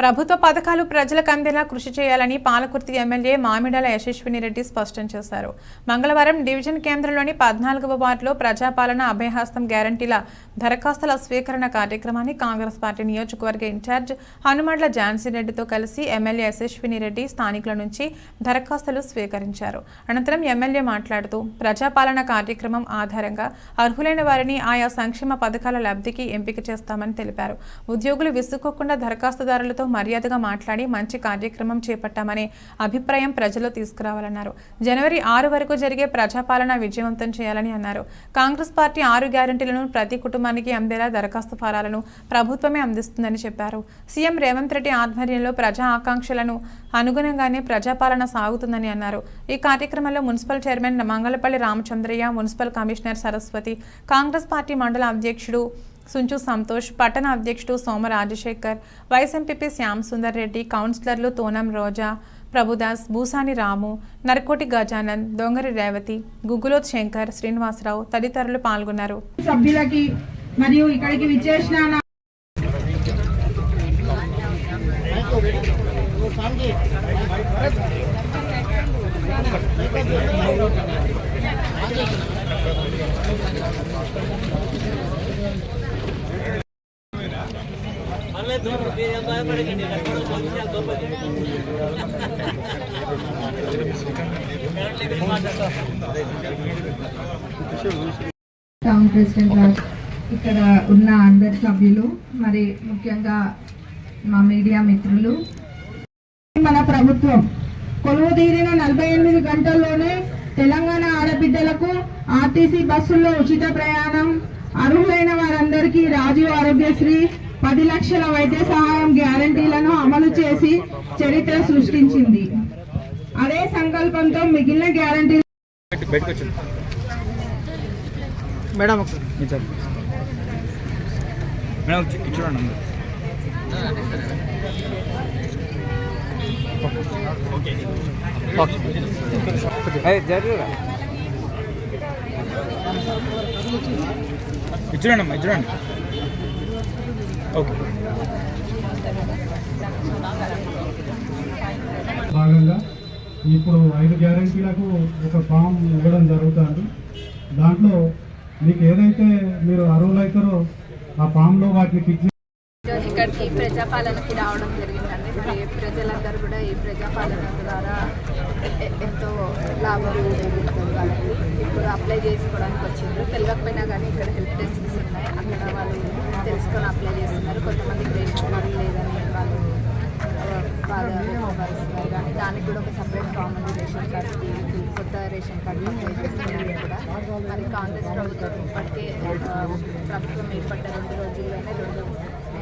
ప్రభుత్వ పథకాలు ప్రజలకు అందేలా కృషి చేయాలని పాలకుర్తి ఎమ్మెల్యే మామిడాల యశస్విని రెడ్డి స్పష్టం చేశారు. మంగళవారం డివిజన్ కేంద్రంలోని పద్నాలుగవ వార్డులో ప్రజాపాలన అభయహస్తం గ్యారంటీల దరఖాస్తుల స్వీకరణ కార్యక్రమాన్ని కాంగ్రెస్ పార్టీ నియోజకవర్గ ఇన్ఛార్జ్ హనుమండ్ల ఝాన్సీ రెడ్డితో కలిసి ఎమ్మెల్యే యశస్విని రెడ్డి స్థానికుల నుంచి దరఖాస్తులు స్వీకరించారు. అనంతరం ఎమ్మెల్యే మాట్లాడుతూ ప్రజాపాలన కార్యక్రమం ఆధారంగా అర్హులైన వారిని ఆయా సంక్షేమ పథకాల లబ్ధికి ఎంపిక చేస్తామని తెలిపారు. ఉద్యోగులు విసుక్కోకుండా దరఖాస్తుదారులతో మర్యాదగా మాట్లాడి మంచి కార్యక్రమం చేపట్టామనే అభిప్రాయం ప్రజల్లో తీసుకురావాలన్నారు. జనవరి ఆరు వరకు జరిగే ప్రజాపాలన విజయవంతం చేయాలని అన్నారు. కాంగ్రెస్ పార్టీ ఆరు గ్యారంటీలను ప్రతి కుటుంబానికి అందేలా దరఖాస్తు ఫారాలను ప్రభుత్వమే అందిస్తుందని చెప్పారు. సీఎం రేవంత్ రెడ్డి ఆధ్వర్యంలో ప్రజా ఆకాంక్షలను అనుగుణంగానే ప్రజాపాలన సాగుతుందని అన్నారు. ఈ కార్యక్రమంలో municipal chairman Mangalapalli Ramachandraiah municipal commissioner Saraswati Congress party మండల అధ్యక్షుడు సుంచు సంతోష్ పట్టణ అధ్యక్షుడు సోమ రాజశేఖర్ వైస్ ఎంపీపీ శ్యామ్ సుందర్ రెడ్డి కౌన్సిలర్లు తోనం రోజా ప్రభుదాస్ భూసాని రాము నరకోటి గజానంద్ దొంగరి రేవతి గుగ్గులోత్ శంకర్ శ్రీనివాసరావు తదితరులు పాల్గొన్నారు. సభ్యులకి మరియు ఇక్కడికి విచ్చేసిన టౌన్ ప్రెసిడెంట్ ఇక్కడ ఉన్న అందరి సభ్యులు మరి ముఖ్యంగా మా మీడియా మిత్రులు. మన ప్రభుత్వం కొలువు తీరిన నలభై ఎనిమిది గంటల్లోనే తెలంగాణ ఆడబిడ్డలకు ఆర్టీసీ బస్సుల్లో ఉచిత ప్రయాణం అర్హులైన వారందరికీ రాజీవ్ ఆరోగ్యశ్రీ పది లక్షల వైద్య సహాయం గ్యారంటీలను అమలు చేసి చరిత్ర సృష్టించింది. అదే సంకల్పంతో మిగిలిన గ్యారంటీ మేడం చూడండి ఇచ్చురండి అమ్మా ఇచ్చురండి భాగంగా ఇప్పుడు ఐదు గ్యారంటీలకు ఒక ఫామ్ ఇవ్వడం జరుగుతుంది. దాంట్లో మీకు ఏదైతే మీరు అర్హులైతారో ఆ ఫామ్లో వాటిని టిక్ ఇక్కడికి ప్రజాపాలనకి రావడం జరిగిందండి. మరి ప్రజలందరూ కూడా ఈ ప్రజాపాలన ద్వారా ఎంతో లాభం జరుగుతుంది వాళ్ళకి ఇప్పుడు అప్లై చేసుకోవడానికి వచ్చిండ్రు. తెలియకపోయినా కానీ ఇక్కడ హెల్ప్ డెస్క్స్ ఉన్నాయి. అక్కడ వాళ్ళు తెలుసుకొని అప్లై కొంతమందికి రేషన్ కార్డు లేదని వాళ్ళు ఆ, కానీ దానికి కూడా ఒక సపరేట్ ఫామ్ ఉంది రేషన్ కార్డుకి కొత్త రేషన్ కార్డు కూడా. మరి కాంగ్రెస్ ప్రభుత్వం ఇప్పటికే ప్రభుత్వం ఏర్పడ్డ రెండు రోజుల్లోనే రెండు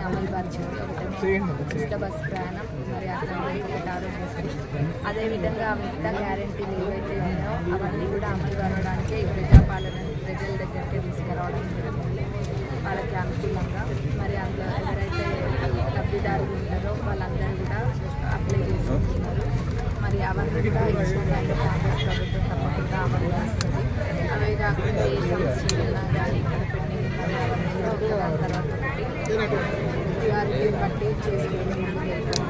అమలు పరిచింది ఒకటి ఉచిత బస్సు ప్రయాణం మరి అట్లనే అదేవిధంగా మిగతా గ్యారెంటీలు ఏవైతే ఉన్నాయో అవన్నీ కూడా అమలు కావడానికే ప్రజాపాలన ప్రజల దగ్గరికి తీసుకురావడం జరుగుతుంది. వాళ్ళకి అనుకూలంగా మరి అందులో లబ్ధిదారులు ఉంటారో వాళ్ళందరూ కూడా అప్లై చేసుకుంటున్నారు. మరి అవన్నీ కూడా ఇచ్చిన టైంలో కాంగ్రెస్ ప్రభుత్వం తప్పకుండా అమలు చేస్తుంది అవే కాకుండా ఏ సమస్యలు ఉన్నా కానీ ఇక్కడ పెండింగ్ ఉన్నవి అవన్నీ కూడా ఒకదాని తర్వాత ఒకటి. ప్రియారిటీ బట్టి చేసుకుంటూ ముందుకు వెళ్తాము